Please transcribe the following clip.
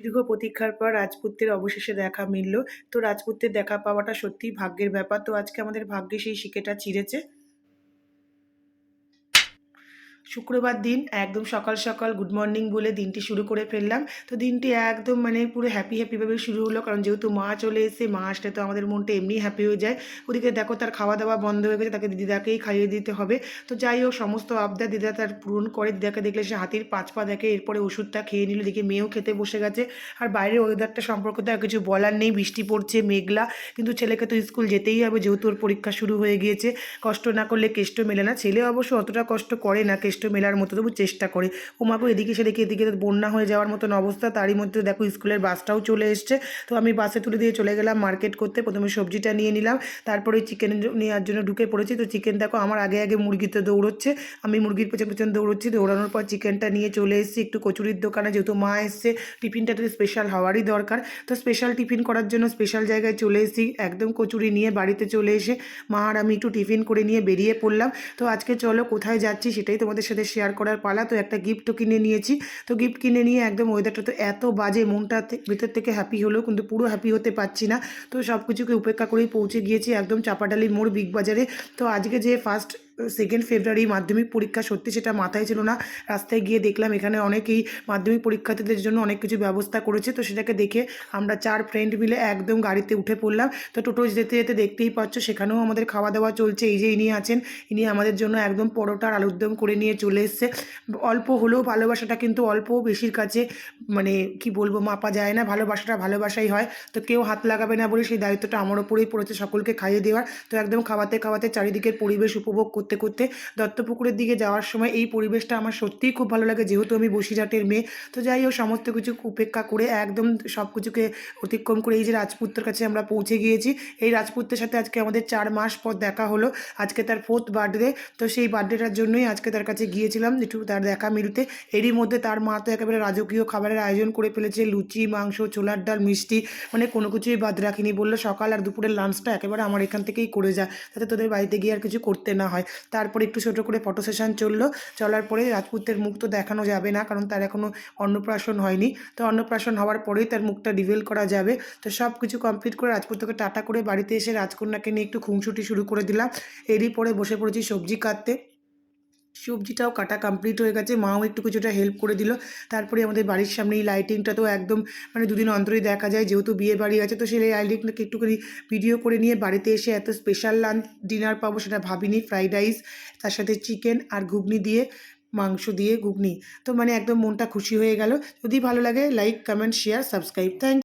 দীর্ঘ প্রতীক্ষার পর রাজপুত্রের অবশেষে দেখা মিলল। তো রাজপুত্রের দেখা পাওয়াটা সত্যিই ভাগ্যের ব্যাপার। তো আজকে আমাদের ভাগ্যে সেই শিকেটা চিড়েছে শুক্রবার দিন একদম সকাল সকাল গুড মর্নিং বলে দিনটি শুরু করে ফেললাম। তো দিনটি একদম মানে পুরো হ্যাপি হ্যাপিভাবে শুরু হলো, কারণ যেহেতু মা চলে এসে মা আসলে তো আমাদের মনটা এমনি হ্যাপি হয়ে যায়। ওদিকে দেখো তার খাওয়া দাওয়া বন্ধ হয়ে গেছে, তাকে দিদাকেই খাইয়ে দিতে হবে। তো যাই হোক, সমস্ত আবদার দিদা তার পূরণ করে, দিদাকে দেখলে সে হাতির পাঁচ পা দেখে এরপরে ওষুধটা খেয়ে নিল, দেখে মেয়েও খেতে বসে গেছে। আর বাইরের ওয়েদারটা সম্পর্কে তো আর কিছু বলার নেই, বৃষ্টি পড়ছে, মেঘলা, কিন্তু ছেলেকে তো স্কুল যেতেই হবে, যেহেতু ওর পরীক্ষা শুরু হয়ে গিয়েছে। কষ্ট না করলে কেষ্ট মেলে না, ছেলে অবশ্য অতটা কষ্ট করে না কেষ্ট মেলার মতো তবু চেষ্টা করে। ও মাকে এদিকে সেদিকে, এদিকে বন্যা হয়ে যাওয়ার মতন অবস্থা, তারই মধ্যে দেখো স্কুলের বাসটাও চলে এসছে। তো আমি বাসে তুলে দিয়ে চলে গেলাম মার্কেট করতে, প্রথমে সবজিটা নিয়ে নিলাম, তারপরে চিকেন নেওয়ার জন্য ঢুকে পড়েছি। তো চিকেন দেখো আমার আগে আগে মুরগিতে দৌড়চ্ছে, আমি মুরগির পেছন পেছন দৌড়চ্ছি, দৌড়ানোর পর চিকেনটা নিয়ে চলে এসেছি একটু কচুরির দোকানে, যেহেতু মা এসছে, টিফিনটা তো স্পেশাল হওয়ারই দরকার। তো স্পেশাল টিফিন করার জন্য স্পেশাল জায়গায় চলে এসেছি, একদম কচুরি নিয়ে বাড়িতে চলে এসে মা আর আমি একটু টিফিন করে নিয়ে বেরিয়ে পড়লাম। তো আজকে চলো কোথায় যাচ্ছি সেটাই তোমাদের সাথে শেয়ার করার পালা, তো একটা গিফটও কিনে নিয়েছি। তো গিফট কিনে নিয়ে একদম ওয়েদারটা তো এত বাজে, মনটা ভিতর থেকে হ্যাপি হলেও কিন্তু পুরো হ্যাপি হতে পারছি না। তো সব কিছুকে উপেক্ষা করেই পৌঁছে গিয়েছি একদম চাপাডালি মোড়, বিগ বাজারে। তো আজকে যে ফার্স্ট সেকেন্ড ফেব্রুয়ারি মাধ্যমিক পরীক্ষা, সত্যি সেটা মাথায় ছিল না। রাস্তায় গিয়ে দেখলাম এখানে অনেকেই মাধ্যমিক পরীক্ষার্থীদের জন্য অনেক কিছু ব্যবস্থা করেছে। তো সেটাকে দেখে আমরা চার ফ্রেন্ড মিলে একদম গাড়িতে উঠে পড়লাম। তো টোটো যেতে যেতে দেখতেই পাচ্ছ, সেখানেও আমাদের খাওয়া দাওয়া চলছে। এই যে ইনি আছেন, ইনি আমাদের জন্য একদম পরোটা আর আলুর দম করে নিয়ে চলে এসছে। অল্প হলেও ভালোবাসাটা কিন্তু অল্প বেশির কাছে মানে কি বলব, মাপা যায় না। ভালোবাসাটা ভালোবাসাই হয়। তো কেউ হাত লাগাবে না বলে সেই দায়িত্বটা আমার ওপরেই পড়েছে সকলকে খাইয়ে দেওয়ার। তো একদম খাওয়াতে খাওয়াতে চারিদিকের পরিবেশ উপভোগ করতে করতে করতে দত্তপুকুরের দিকে যাওয়ার সময় এই পরিবেশটা আমার সত্যিই খুব ভালো লাগে। যেহেতু আমি বসিরহাটের মেয়ে, তো যাই হোক, সমস্ত কিছু উপেক্ষা করে একদম সব কিছুকে অতিক্রম করে এই যে রাজপুত্রের কাছে আমরা পৌঁছে গিয়েছি। এই রাজপুত্রের সাথে আজকে আমাদের চার মাস পর দেখা হলো। আজকে তার ফোর্থ বার্থডে তো সেই বার্থডেটার জন্যই আজকে তার কাছে গিয়েছিলাম একটু তার দেখা মিলতে। এরই মধ্যে তার মা তো একেবারে রাজকীয় খাবারের আয়োজন করে ফেলেছে। লুচি, মাংস, ছোলার ডাল, মিষ্টি মানে কোনো কিছুই বাদ রাখিনি। বলল সকাল আর দুপুরের লাঞ্চটা একেবারে আমার এখান থেকেই করে যায় যাতে তোদের বাড়িতে গিয়ে আর কিছু করতে না হয়। তারপরে একটু ছোটো করে ফটো সেশন চলল। চলার পরে রাজপুতের মুখ তো দেখানো যাবে না, কারণ তার এখনও অন্নপ্রাশন হয়নি। তো অন্নপ্রাশন হওয়ার পরেই তার মুখটা রিভিল করা যাবে। তো সব কিছু কমপ্লিট করে রাজপুতকে টাটা করে বাড়িতে এসে রাজকন্যাকে নিয়ে একটু খুংসুটি শুরু করে দিলাম। এরই পরে বসে পড়েছি সবজি কাটতে। সবজিটাও কাটা কমপ্লিট হয়ে গেছে। মাও একটু কিছুটা হেল্প করে দিল। তারপরে আমাদের বাড়ির সামনে এই লাইটিংটা তো একদম মানে দুদিন অন্তরই দেখা যায়, যেহেতু বিয়ে বাড়ি আছে, তো সেই লাইটিংটাকে একটুখানি ভিডিও করে নিয়ে বাড়িতে এসে এত স্পেশাল লাঞ্চ ডিনার পাবো সেটা ভাবিনি। ফ্রাইড রাইস তার সাথে চিকেন আর ঘুগনি দিয়ে, মাংস দিয়ে ঘুগনি। তো মানে একদম মনটা খুশি হয়ে গেল। যদি ভালো লাগে like comment share subscribe thank